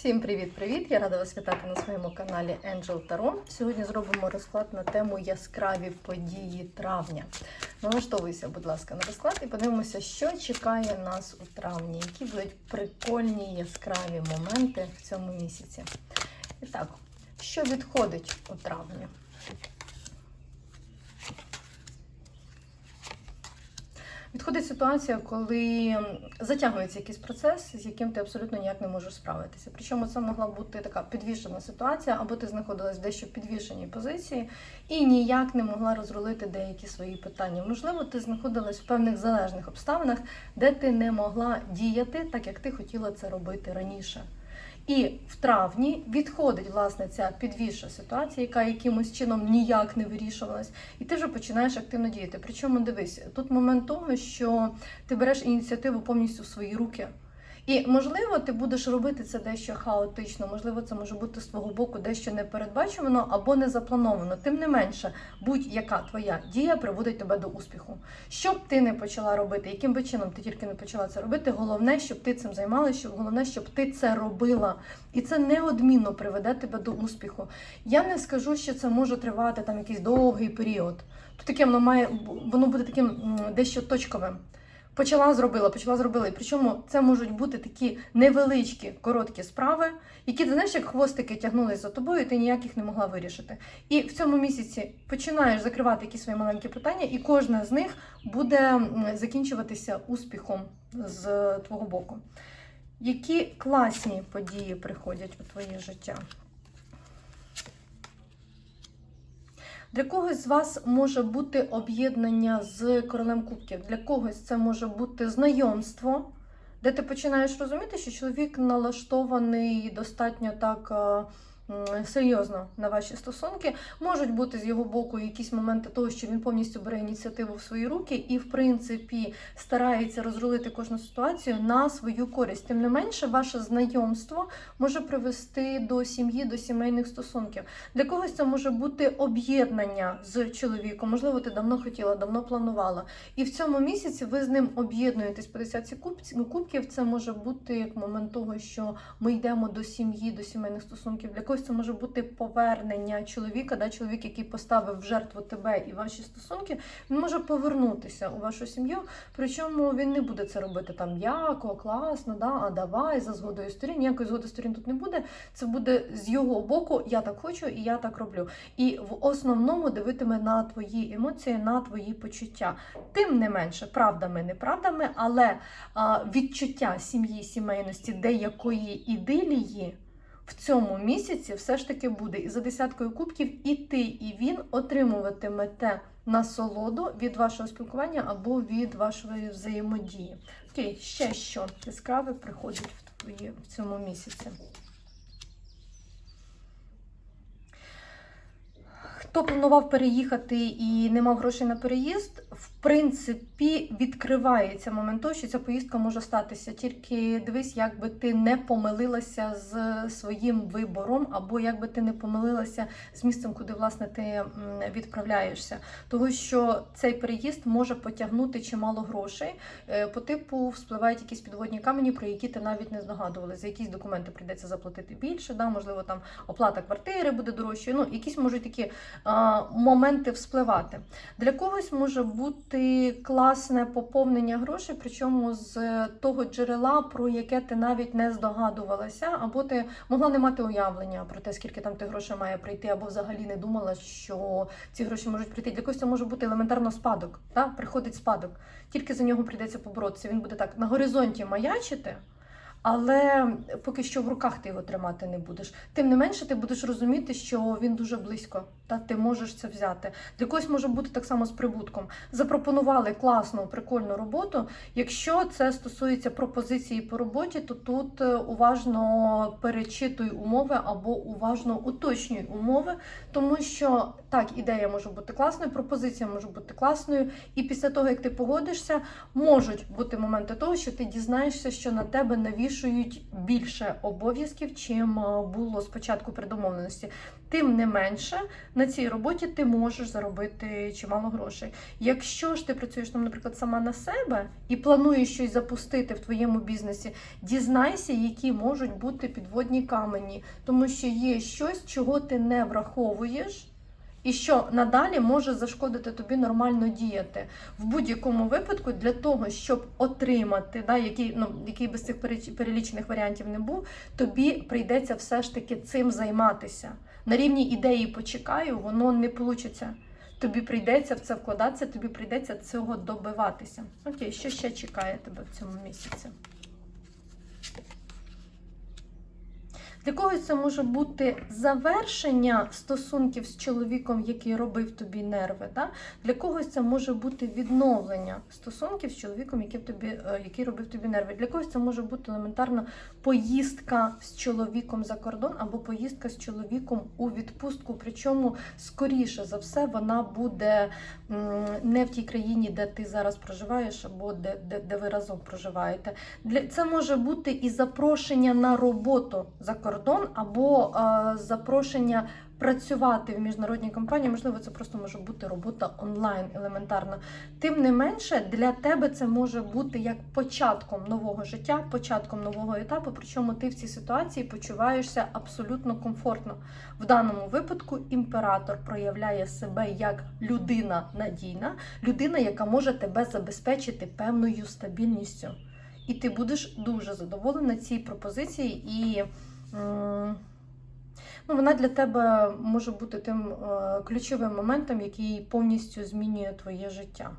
Всім привіт-привіт! Я рада вас вітати на своєму каналі Angel Tarot. Сьогодні зробимо розклад на тему яскраві події травня. Налаштовуйся, будь ласка, на розклад і подивимося, що чекає нас у травні, які будуть прикольні яскраві моменти в цьому місяці. І так, що відходить у травні? Відходить ситуація, коли затягується якийсь процес, з яким ти абсолютно ніяк не можеш справитися. Причому це могла бути така підвішена ситуація, або ти знаходилась в дещо підвішеній позиції і ніяк не могла розрулити деякі свої питання. Можливо, ти знаходилась в певних залежних обставинах, де ти не могла діяти так, як ти хотіла це робити раніше. І в травні відходить власне ця підвіша ситуація, яка якимось чином ніяк не вирішувалась, і ти вже починаєш активно діяти. Причому дивись, тут момент того, що ти береш ініціативу повністю в свої руки. І можливо, ти будеш робити це дещо хаотично, можливо, це може бути з твого боку дещо непередбачувано або не заплановано. Тим не менше, будь-яка твоя дія приводить тебе до успіху. Що б ти не почала робити, яким би чином ти тільки не почала це робити, головне, щоб ти цим займалася, щоб головне, щоб ти це робила. І це неодмінно приведе тебе до успіху. Я не скажу, що це може тривати там якийсь довгий період. Тут таке воно має воно буде таким дещо точковим. Почала зробила, почала зробила. І причому це можуть бути такі невеличкі, короткі справи, які ти знаєш, як хвостики тягнулись за тобою, і ти ніяких не могла вирішити. І в цьому місяці починаєш закривати якісь свої маленькі питання, і кожне з них буде закінчуватися успіхом з твого боку. Які класні події приходять у твоє життя? Для когось з вас може бути об'єднання з королем кубків, для когось це може бути знайомство, де ти починаєш розуміти, що чоловік налаштований достатньо так е, серйозно на ваші стосунки. Можуть бути з його боку якісь моменти того, що він повністю бере ініціативу в свої руки і, в принципі, старається розрулити кожну ситуацію на свою користь. Тим не менше, ваше знайомство може привести до сім'ї, до сімейних стосунків. Для когось це може бути об'єднання з чоловіком. Можливо, ти давно хотіла, давно планувала. І в цьому місяці ви з ним об'єднуєтесь по десятці куб- кубків. Це може бути як момент того, що ми йдемо до сім'ї, до сімейних стосунків. Для когось це може бути повернення чоловіка, да, чоловік, який поставив в жертву тебе і ваші стосунки, він може повернутися у вашу сім'ю. Причому він не буде це робити там м'яко, класно, да, а давай за згодою сторін. Ніякої згоди сторін тут не буде. Це буде з його боку, я так хочу і я так роблю. І в основному дивитиме на твої емоції, на твої почуття. Тим не менше, правдами, неправдами, але а, відчуття сім'ї, сімейності, деякої ідилії. В цьому місяці все ж таки буде. І за десяткою кубків і ти, і він отримуватимете насолоду від вашого спілкування або від вашої взаємодії. Окей, ще що яскраве приходить в твої в цьому місяці. Хто планував переїхати і не мав грошей на переїзд, в принципі, відкривається момент того, що ця поїздка може статися. Тільки дивись, як би ти не помилилася з своїм вибором, або як би ти не помилилася з місцем, куди власне ти відправляєшся. Тому що цей переїзд може потягнути чимало грошей. Е, По типу вспливають якісь підводні камені, про які ти навіть не здогадувалася. За якісь документи прийдеться заплатити більше, да? можливо, там оплата квартири буде дорожчою. Ну, якісь можуть такі а, моменти вспливати. Для когось може бути класне поповнення грошей, причому з того джерела, про яке ти навіть не здогадувалася, або ти могла не мати уявлення про те, скільки там ти грошей має прийти, або взагалі не думала, що ці гроші можуть прийти. Для когось це може бути елементарно спадок. Та? Приходить спадок. Тільки за нього прийдеться поборотися. Він буде так на горизонті маячити. Але поки що в руках ти його тримати не будеш. Тим не менше, ти будеш розуміти, що він дуже близько, та ти можеш це взяти. Для когось може бути так само з прибутком. Запропонували класну, прикольну роботу. Якщо це стосується пропозиції по роботі, то тут е, уважно перечитуй умови або уважно уточнюй умови, тому що так, ідея може бути класною, пропозиція може бути класною, і після того, як ти погодишся, можуть бути моменти того, що ти дізнаєшся, що на тебе навіщо навішують більше обов'язків, чим е, було спочатку при домовленості. Тим не менше, на цій роботі ти можеш заробити чимало грошей. Якщо ж ти працюєш там, наприклад, сама на себе і плануєш щось запустити в твоєму бізнесі, дізнайся, які можуть бути підводні камені, тому що є щось, чого ти не враховуєш. І що надалі може зашкодити тобі нормально діяти в будь-якому випадку для того, щоб отримати, да, який, ну, який без цих перелічених варіантів не був, тобі прийдеться все ж таки цим займатися. На рівні ідеї почекаю, воно не вийде. Тобі прийдеться в це вкладатися, тобі прийдеться цього добиватися. Окей, що ще чекає тебе в цьому місяці? Для когось це може бути завершення стосунків з чоловіком, який робив тобі нерви. Да? Для когось це може бути відновлення стосунків з чоловіком, який, тобі, е, який робив тобі нерви. Для когось це може бути елементарно поїздка з чоловіком за кордон або поїздка з чоловіком у відпустку. Причому, скоріше за все, вона буде не в тій країні, де ти зараз проживаєш, або де, де, де ви разом проживаєте. Для це може бути і запрошення на роботу за кордон, або е, запрошення працювати в міжнародній компанії. Можливо, це просто може бути робота онлайн елементарно. Тим не менше, для тебе це може бути як початком нового життя, початком нового етапу. Причому ти в цій ситуації почуваєшся абсолютно комфортно. В даному випадку імператор проявляє себе як людина надійна, людина, яка може тебе забезпечити певною стабільністю. І ти будеш дуже задоволена цій пропозиції, і ну, вона для тебе може бути тим е, ключовим моментом, який повністю змінює твоє життя.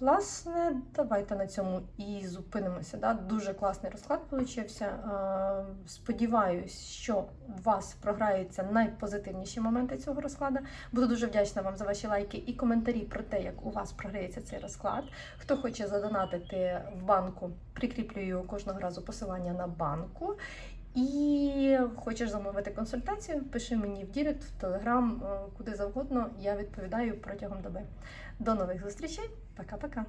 Власне, давайте на цьому і зупинимося. Да? Дуже класний розклад получився. Е, Сподіваюсь, що у вас програються найпозитивніші моменти цього розкладу. Буду дуже вдячна вам за ваші лайки і коментарі про те, як у вас програється цей розклад. Хто хоче задонатити в банку, прикріплюю кожного разу посилання на банку. І хочеш замовити консультацію, пиши мені в Дірект, в Телеграм, е, куди завгодно. Я відповідаю протягом доби. До нових зустрічей. Пока-пока.